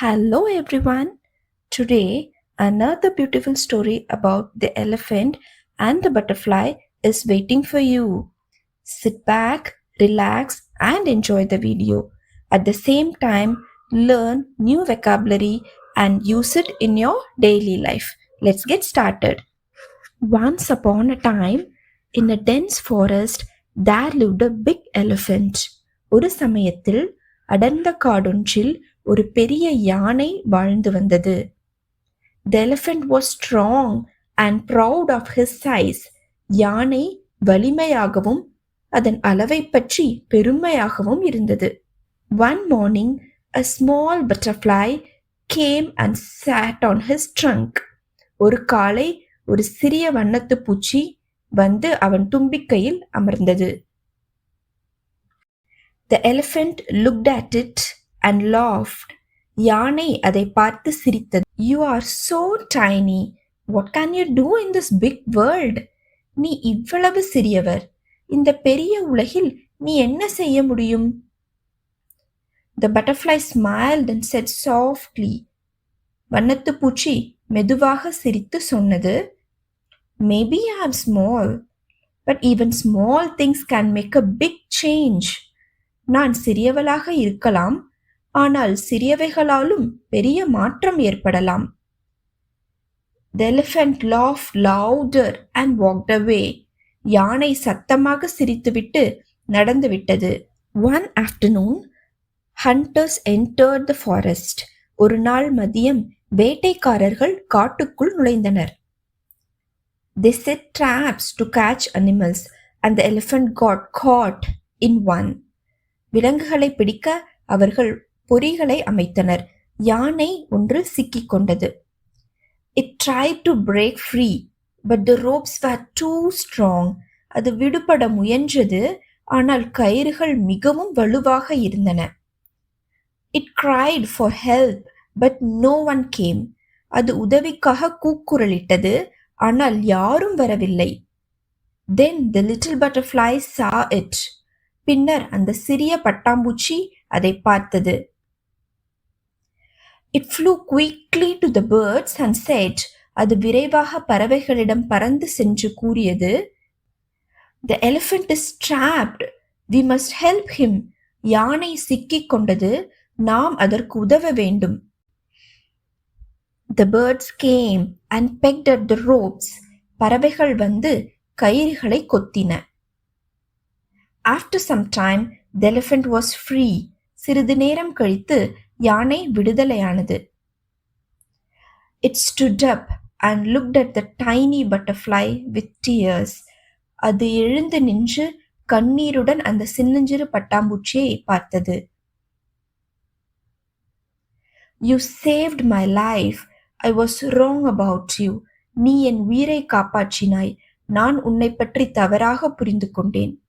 Hello everyone. Today, another beautiful story about the elephant and the butterfly is waiting for you. Sit back, relax, and enjoy the video. At the same time, learn new vocabulary and use it in your daily life. Let's get started. Once upon a time, in a dense forest, there lived a big elephant. ஒரு சமயத்தில் அடர்ந்த காடொன்றில் ஒரு பெரிய யானை வாழ்ந்து வந்தது the elephant was strong and proud of his size யானை வலிமையாகவும் அதன் அளவை பற்றி பெருமையாகவும் இருந்தது one morning a small butterfly came and sat on his trunk ஒரு காலை ஒரு சிறிய வண்ணத்து பூச்சி வந்து அவன் தும்பிக்கையில் அமர்ந்தது the elephant looked at it and laughed. யானை அதை பார்த்து சிரித்தது you are so tiny. What can you do in this big world? நீ இவ்வளவு சிறியவர் இந்த பெரிய உலகில் நீ என்ன செய்ய முடியும் The butterfly smiled and said softly. வண்ணத்து பூச்சி மெதுவாக சிரித்து சொன்னது Maybe I am small, but even small things can make a big change. நான் சிறியவளாக இருக்கலாம் ஆனால் சிறியவைகளாலும் பெரிய மாற்றம் ஏற்படலாம் the elephant laugh louder and walked away யானை சத்தமாக சிரித்துவிட்டு நடந்துவிட்டது one afternoon hunters enter the forest ஒரு நாள் மதியம் வேட்டைக்காரர்கள் காட்டுக்குள் நுழைந்தனர் they set traps to catch animals and the elephant got caught in one விலங்குகளை பிடிக்க அவர்கள் பொறிகளை அமைத்தனர். யானை ஒன்று சிக்கிக் கொண்டது. It try to break free but the ropes were too strong அது விடுபட முயன்றது ஆனால் கயிறுகள் மிகவும் வலுவாக இருந்தன. It cried for help but no one came அது உதவிக்காக கூக்குரலிட்டது ஆனால் யாரும் வரவில்லை. Then the little butterfly saw it பின்னர் அந்த சிறிய பட்டாம்பூச்சி அதை பார்த்தது. It flew quickly to the birds and said அது விரைவாக பறவைகளிடம் பறந்து சென்று கூறியது the elephant is trapped we must help him யானை சிக்கிக் கொண்டது. நாம் அதற்கு உதவ வேண்டும். The birds came and pecked at the ropes பறவைகள் வந்து கயிறுகளை கொத்தின. After some time the elephant was free சிறிது நேரம் கழித்து யானை விடுதலையானது. It stood up and looked at the tiny butterfly with tears அது எழுந்து நின்று கண்ணீருடன் அந்த சின்னஞ்சிறு பட்டாம்பூச்சியை பார்த்தது. You saved my life I was wrong about you நீ என் உயிரை காப்பாற்றினாய். நான் உன்னை பற்றி தவறாக புரிந்து கொண்டேன்.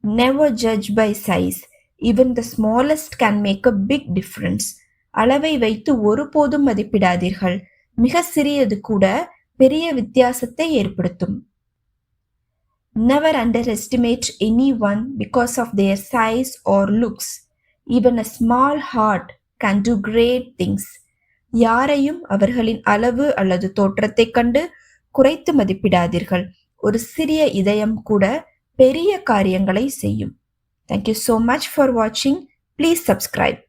Never judge by size even the smallest can make a big difference அளவை வைத்து ஒருபோதும் மதிப்பிடாதீர்கள். மிக சிறியது கூட பெரிய வித்தியாசத்தை ஏற்படுத்தும். Never underestimate anyone because of their size or looks even a small heart can do great things யாரையும் அவர்களின் அளவு அல்லது தோற்றத்தைக் கண்டு குறைத்து மதிப்பிடாதீர்கள். ஒரு சிறிய இதயம் கூட பெரிய காரியங்களை செய்யும். Thank you so much for watching. Please subscribe.